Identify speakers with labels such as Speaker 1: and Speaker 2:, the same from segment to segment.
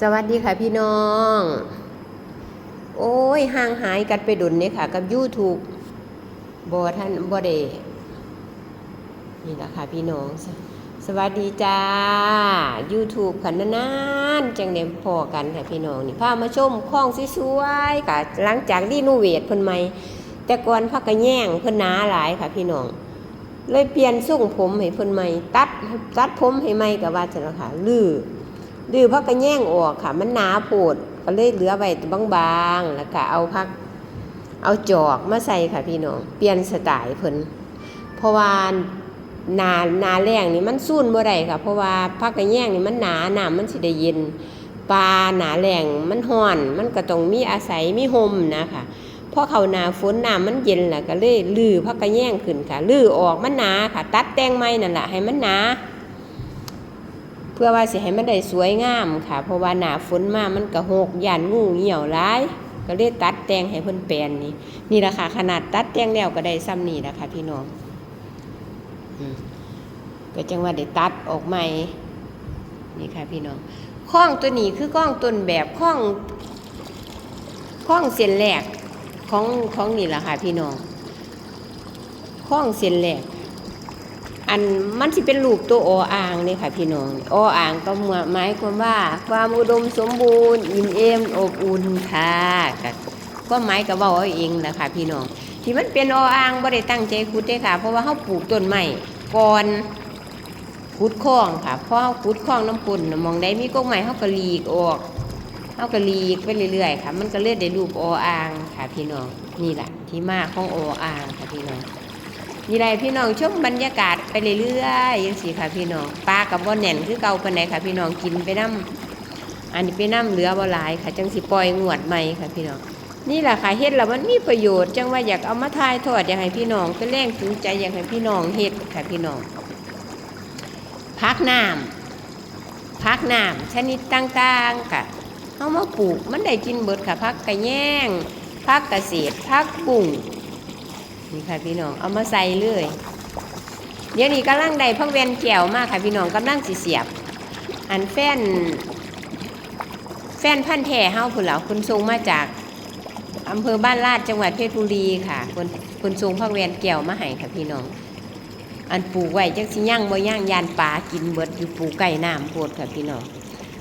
Speaker 1: สวัสดีค่ะพี่น้อง โอ้ยห่างหายกันไปดุนเนี่ยค่ะ กับ YouTube บอท่านบอเดนี่แหละค่ะพี่น้อง สวัสดีจ้า YouTube ค่ะนานๆจังเดมพอกันค่ะพี่น้องนี่พามาชมคลองสวยๆค่ะ หลังจากรีโนเวทเพิ่นใหม่แต่ก่อนพักกระแย่งเพิ่นหนาหลายค่ะพี่น้องเลยเปลี่ยนทรงผมให้เพิ่นใหม่ตัดตัดผมให้ใหม่กับว่าจังละค่ะลื้อ ลื้อพักกระแย่งออกค่ะ มันหนาโพดก็เลยเหลือไว้บางๆแล้วก็เอาพัก เอาจอกมาใส่ค่ะพี่น้องเปลี่ยนสไตล์เพิ่นเพราะว่าหนาหนาแรงนี่มันสู้นบ่ได้ค่ะ เพราะว่าพักกระแย่งนี่มันหนาหนามันสิได้เย็นปลาหนาแรงมันห้อน มันก็ต้องมีอาศัยมีห่มนะคะพอเขาหนาฝนน้ำมันเย็นแหละก็เลยลื้อพักกระแย่งขึ้นค่ะลื้อออกมันหนาค่ะ ตัดแต่งไม้นั่นแหละให้มันหนา พื่อว่าสิให้มันได้สวยงามค่ะ เพราะว่าหนาฝนมามันก็หกยันงูเหี่ยวร้าย ก็เลยตัดแต่งให้เพิ่นแปลนนี่นี่ราคาขนาดตัดแต่งแล้วก็ได้ซ้ำนี่ละค่ะพี่น้องก็จังว่าได้ตัดออกใหม่นี่ค่ะพี่น้องข้องตัวนี้คือข้องต้นแบบข้องข้องเส้นแรกของของนี่แหละค่ะพี่น้องข้องเส้นแรก อันมันสิเป็นรูปตัวออ่างนี่ค่ะพี่น้องออ่างก็หมายความว่า ความอุดมสมบูรณ์อิ่มเอมอบอุ่นค่ะก็หมายกับว่าเอาเองแหละค่ะพี่น้องที่มันเป็นออ่างบ่ได้ตั้งใจขุดเด้ค่ะ เพราะว่าเขาปลูกต้นไม้ก่อนขุดคลองค่ะพอเขาขุดคลองน้ำปุ่นมองได้มีกกไม้เขาก็หลีกออกเขาก็หลีกไปเรื่อยๆค่ะ มันก็เลื่อยได้รูปออ่างค่ะ พี่น้องนี่แหละที่มาของออ่างค่ะพี่น้อง นี่ไรพี่น้องชมบรรยากาศไปเรื่อยๆยังสิค่ะพี่น้องปลากับบ่อแน่นคือเก่าปานใดค่ะพี่น้องกินไปน้ำอันนี้ไปน้ำเหลือบ่หลายค่ะ จังสิปล่อยงวดใหม่ค่ะพี่น้องนี่แหละค่ะเฮ็ดแล้วมันมีประโยชน์จังว่าอยากเอามาทายทอดอยากให้พี่น้องเป็นแรงจูงใจอยากให้พี่น้องเฮ็ดค่ะพี่น้องพักน้ำพักน้ำชนิดต่างๆค่ะเอามาปลูกมันได้กินเบิดค่ะพักกระแยงพักกระเกษตรพักบุ่ง นี่ค่ะพี่น้องเอามาใส่เลย เดี๋ยวนี้กำลังได้พักเวียนแก้วมากค่ะพี่น้องกำลังสิเสียบ อันแฟน แฟนพันธ์แท้เฮาพุ่นเหล่าคุณทรงมาจากอำเภอบ้านลาดจังหวัดเพชรบุรีค่ะคุณคุณทรงพักเวียนแก้วมาให้ค่ะพี่น้อง อันปลูกไว้จังสิย่างบ่ย่างยานปลากินเบิดอยู่ปลูกไก่น้ำโพดค่ะพี่น้อง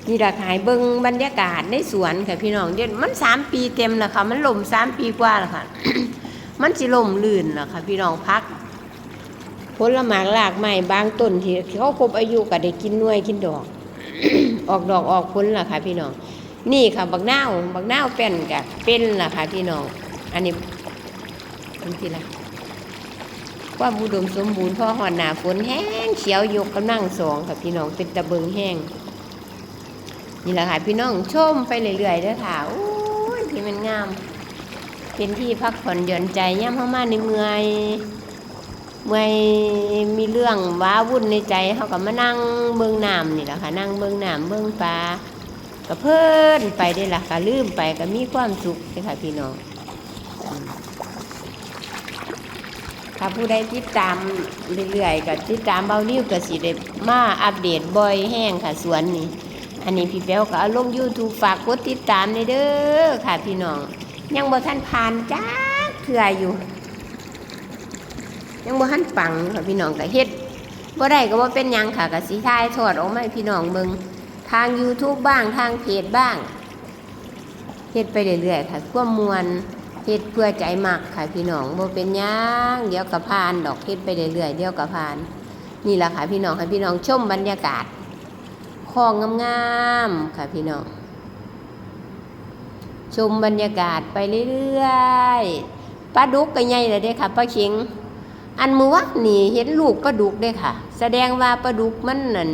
Speaker 1: นี่ราคายเบิงบรรยากาศในสวนค่ะพี่น้องเดี๋ยวมันสามปีเต็มแล้วค่ะมันลมสามปีกว่าแล้วค่ะ มันสิลมลื่นล่ะค่ะ พี่น้องพักผลหมากหลากไม้บางต้นที่เขาครบอายุก็ได้กินน่วยกินดอก ออกดอกออกผลล่ะค่ะ พี่น้องนี่ค่ะบักนาวบักนาวเป็นกะเป็นล่ะค่ะ พี่น้อง อันนี้อันที่ละว่าบูดมสมบูรณ์พ่อหอนหนาฝนแห้งเขียวยกกำลังสองค่ะพี่น้องเป็นตะเบิงแห้งนี่แหละค่ะพี่น้องชมไปเรื่อยๆเด้อค่ะโอ้ยที่มันงาม เป็นที่พักผ่อนหย่อนใจย่ำเข้ามาในเมื่อยเมื่อยมีเรื่องว้าวุ่นในใจเขาก็มานั่งเบื้องน้ำนี่แหละค่ะนั่งเบื้องน้ำเบื้องปลาก็เพิ่นไปได้ละค่ะลืมไปก็มีความสุขเลยค่ะพี่น้องถ้าผู้ใดติดตามเรื่อยๆก็ติดตามเบานิ้วก็สิได้มาอัปเดตบ่อยแห้งค่ะสวนนี่อันนี้พี่แป๊วก็เอาลง YouTube ฝากกดติดตามเลยเด้อค่ะพี่น้อง ยังบ่ทันผ่านจ้าเถื่ออยู่ ยังบ่ทันปังค่ะพี่น้องก็เฮ็ดบ่ได้ก็บ่เป็นยังค่ะก็สิถ่ายทอดออกมาพี่น้องเบิงทาง YouTube บ้างทางเพจบ้างเฮ็ดไปเรื่อยๆค่ะความมวลเฮ็ดเพื่อใจมักค่ะพี่น้องบ่เป็นยังเดี๋ยวก็ผ่านดอกเฮ็ดไปเรื่อยๆเดี๋ยวก็ผ่าน นี่แหละค่ะพี่น้องให้พี่น้องชมบรรยากาศคลองงามๆค่ะพี่น้อง ชมบรรยากาศไปเรื่อยๆปลาดุกก็ใหญ่เลยเด้ค่ะปลาเข็ง อันมือวักนี่เห็นลูกปลาดุกเด้ค่ะ แสดงว่าปลาดุกมันนั่น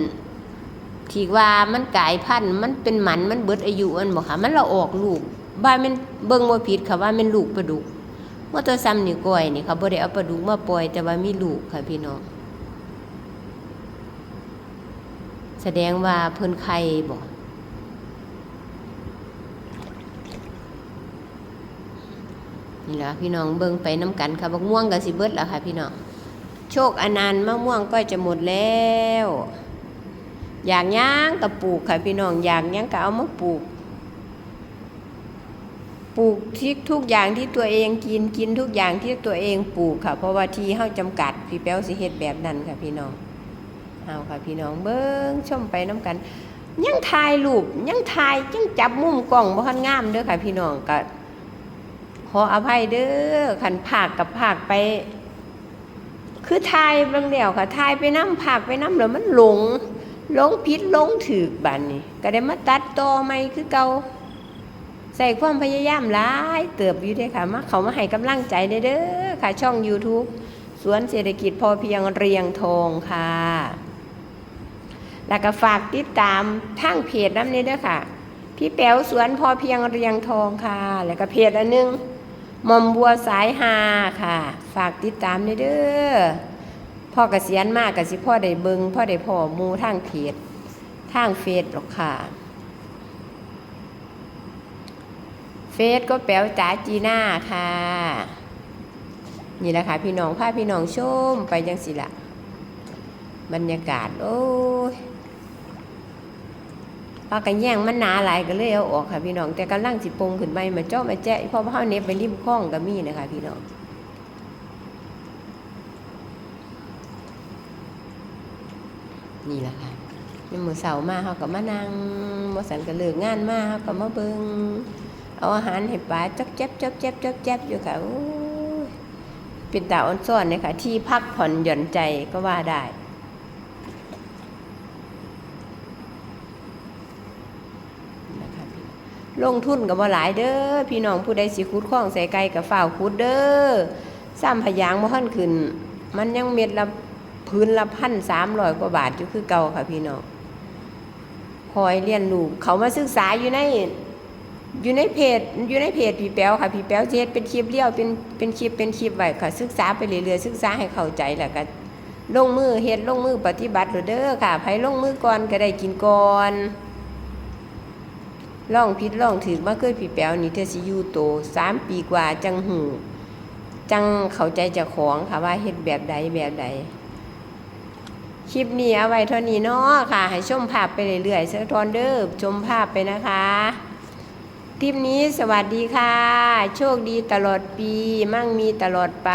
Speaker 1: ที่ว่ามันกลายพันธุ์มันเป็นหมันมันเบิดอายุมันบอกค่ะ มันเราออกลูกบ้านมันเบิ่งว่าผิดค่ะว่ามันลูกปลาดุกว่าตัวซ้ำนี่ก้อยนี่ค่ะบ่ได้เอาปลาดุกมาปล่อย แต่ว่ามีลูกค่ะพี่น้องแสดงว่าเพิ่นไข่บอก นี่แหละพี่น้องเบิ่งไปน้ำกันค่ะบักม่วงกับสิเบิดแล้วค่ะ พี่น้องโชคอนันต์มะม่วงก็จะหมดแล้ว อยากย่างก็ปลูกค่ะพี่น้องอยากย่างก็เอามาปลูก ปลูกที่ทุกอย่างที่ตัวเองกินกินทุกอย่างที่ตัวเองปลูกค่ะ เพราะว่าที่เฮาจำกัด พี่แป้วสิเฮ็ดแบบนั้นค่ะพี่น้องเอาค่ะพี่น้องเบิ้งชมไปน้ำกัน ยังถ่ายรูปยังถ่ายยังจับมุมกล้องบ่ทันงามเด้อค่ะพี่น้องก็ข ออภัยเด้อขันภาคกับภาคไป คือถ่ายบางเดียวค่ะถ่ายไปน้ำภาคไปน้ำแล้วมันหลงหลงผิดหลงถูกบัดนี้ก็ได้มาตัดต่อใหม่คือเกาใส่ความพยายามหลายเติบอยู่ด้อค่ะมาเขามาให้กำลังใจเด้อค่ะ ช่อง YouTube สวนเศรษฐกิจพอเพียงเรียงทองค่ะ แล้วก็ฝากติดตามทางเพจน้ำนี้ด้วยค่ะ พี่แป๋วสวนพอเพียงเรียงทองค่ะ แล้วก็เพจอันหนึง มอมบัวสายหาค่ะ ฝากติดตามด้วยเด้อพ่อเกษียณมากกสิพ่อได้เบิงพ่อได้พ่อมูทางเพจทางเฟซหรอกค่ะ เฟซก็แป๋วจ๋าจีน่าค่ะ นี่แหละค่ะ พี่น้องพาพี่น้องชมไปจังสิละบรรยากาศ โอ้ย ปากันแย่งมันหนาหลายก็เลยเอาออกค่ะพี่น้อง แต่กำลังสิปรุงขึ้นไปมาเจ้ามาแจ้เพราะว่าเขาเน็บไปริมคลองก็มีนะคะพี่น้องนี่แหละค่ะนี่มือเสามาเขาก็มานั่งมอสันก็เลิกงานมาเขาก็มาเบิงเอาอาหารให้ปลาจ๊อบแจ๊บจ๊อบแจ๊บจ๊อบแจ๊บอยู่ค่ะเป็นตาอ่อนซ่อนเนี่ยค่ะ ที่พักผ่อนหย่อนใจก็ว่าได้ นะคะพี่ ลงทุนกับว่าหลายเด้อพี่น้องผู้ใดสิคุดข้องใส่ไก่กับฝ้าวคุดเด้อซ้ำพยางบ่ทันขึ้น มันยังเม็ดละพื้นละพันสามร้อยกว่าบาทอยู่คือเก่าค่ะพี่น้องคอยเรียนรู้เขามาศึกษาอยู่ในอยู่ในเพจอยู่ในเพจพี่แป๊วค่ะพี่แป๊วเฮ็ดเป็นคลิปเลี้ยวเป็นเป็นคลิปเป็นคลิปไว้ค่ะ ศึกษาไปเรื่อยๆศึกษาให้เข้าใจแล้วก็ลงมือเฮ็ดลงมือปฏิบัติเด้อค่ะไผลงมือก่อนก็ได้กินก่อน ล่องพิษล่องถือมาเคยผีแป๋วนี่เธอสิอยู่โตสามปีกว่าจังหูจังเข้าใจจะของค่ะว่าเฮ็ดแบบใดแบบใดคลิปนี้เอาไว้เท่านี้เนาะค่ะ ให้ชมภาพไปเรื่อยๆสักทอนเด้อชมภาพไปนะคะ คลิปนี้สวัสดีค่ะ โชคดีตลอดปี มั่งมีตลอดไป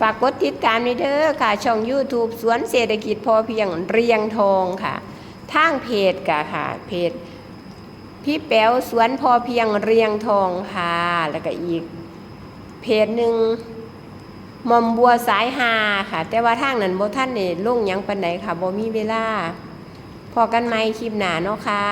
Speaker 1: ฝากกดติดตามในเด้อค่ะ ช่อง YouTube สวนเศรษฐกิจพอเพียงเรียงทองค่ะทางเพจกะค่ะเพจ พี่แป๋วสวนพอเพียงเรียงทองค่ะ แล้วก็อีก เพจหนึ่งหมอมบัวสายหาค่ะ แต่ว่าทางนั้นบ่ท่านเนี่ยลงยังปันไหนค่ะบ่มีเวลาพอกันไหมคลิปหนาเนาะค่ะ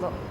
Speaker 1: คิดบ่